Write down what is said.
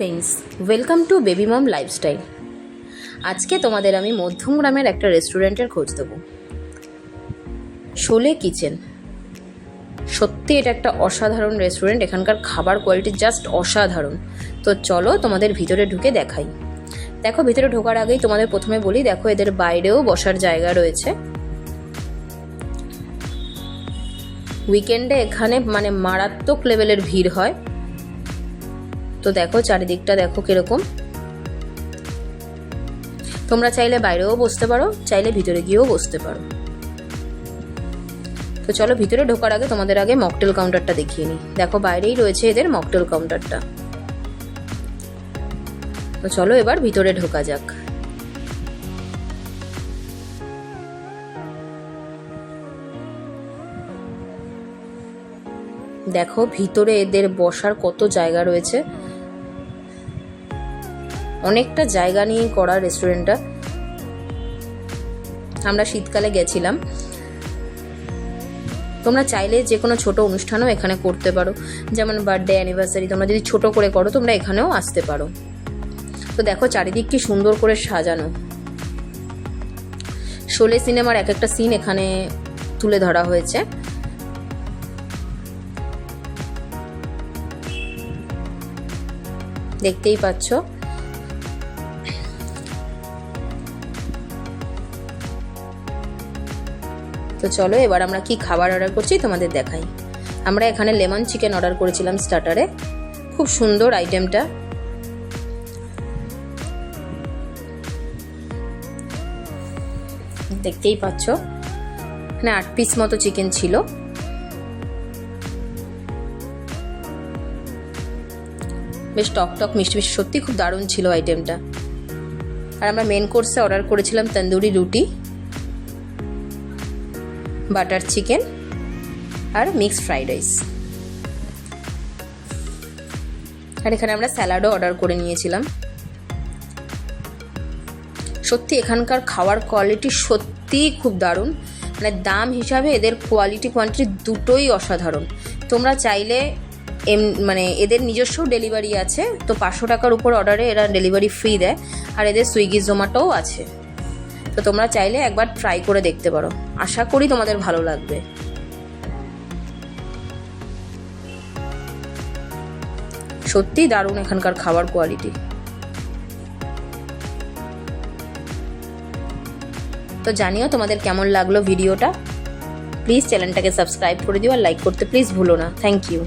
Friends welcome to baby mom lifestyle আজকে তোমাদের আমি মধ্যমগ্রামের একটা রেস্টুরেন্টের খোঁজ দেবো। শোলে কিচেন সত্যি এটা একটা অসাধারণ রেস্টুরেন্ট এখানকার খাবার কোয়ালিটি জাস্ট অসাধারণ। তো চলো তোমাদের ভিতরে ঢুকে দেখাই। দেখো, ভিতরে ঢোকার আগেই তোমাদের প্রথমে বলি, দেখো এদের বাইরেও বসার জায়গা রয়েছে। উইকেন্ডে এখানে মানে মারাত্মক লেভেলের ভিড় হয়। তো দেখো, চারিদিকটা দেখো কীরকম। তোমরা চাইলে বাইরেও বসতে পারো, চাইলে ভিতরে গিয়েও বসতে পারো। তো চলো, ভিতরে ঢোকার আগে তোমাদের আগে মকটেল কাউন্টারটা দেখিয়ে নিই। দেখো, বাইরেই রয়েছে এদের মকটেল কাউন্টারটা তো চলো, এবার ভিতরে ঢোকা যাক। দেখো, ভিতরে এদের বসার কত জায়গা রয়েছে। অনেকটা জায়গা নিয়ে করা রেস্টুরেন্টটা আমরা শীতকালে গেছিলাম। তোমরা চাইলে যে কোনো ছোট অনুষ্ঠানও এখানে করতে পারো। যেমন বার্থডে অ্যানিভার্সারি তোমরা যদি ছোট করে করো, তোমরা এখানেও আসতে পারো। তো দেখো, চারিদিক কি সুন্দর করে সাজানো। শোলে সিনেমার এক একটা সিন এখানে তুলে ধরা হয়েছে। দেখতেই পাচ্ছ। তো চলো, এবার আমরা কি খাবার অর্ডার করছি তোমাদের দেখাই। আমরা এখানে লেমন চিকেন অর্ডার করেছিলাম স্টার্টারে খুব সুন্দর আইটেমটা দেখতেই পাচ্ছ, এখানে আট পিস মতো চিকেন ছিল। বেশ টক টক, মিষ্টি মিষ্টি, সত্যি খুব দারুণ ছিল আইটেমটা আর আমরা মেন কোর্সে অর্ডার করেছিলাম তন্দুরি রুটি। বাটার চিকেন আর মিক্সড ফ্রাইড রাইস। আর এখানে আমরা স্যালাডও অর্ডার করে নিয়েছিলাম। সত্যি এখানকার খাওয়ার কোয়ালিটি সত্যিই খুব দারুণ। মানে দাম হিসাবে এদের কোয়ালিটি কোয়ান্টিটি দুটোই অসাধারণ। তোমরা চাইলে এম মানে এদের নিজস্ব ডেলিভারি আছে, তো পাঁচশো টাকার উপর অর্ডারে এরা ডেলিভারি ফ্রি দেয়। আর এদের সুইগি জোম্যাটোও আছে। তো তোমরা চাইলে একবার ট্রাই করে দেখতে পারো। আশা করি তোমাদের ভালো লাগবে। সত্যিই দারুণ এখানকার খাবার কোয়ালিটি তো জানিও তোমাদের কেমন লাগল ভিডিওটা? প্লিজ চ্যানেলটাকে সাবস্ক্রাইব করে দিও আর লাইক করতে প্লিজ ভুলো না। Thank you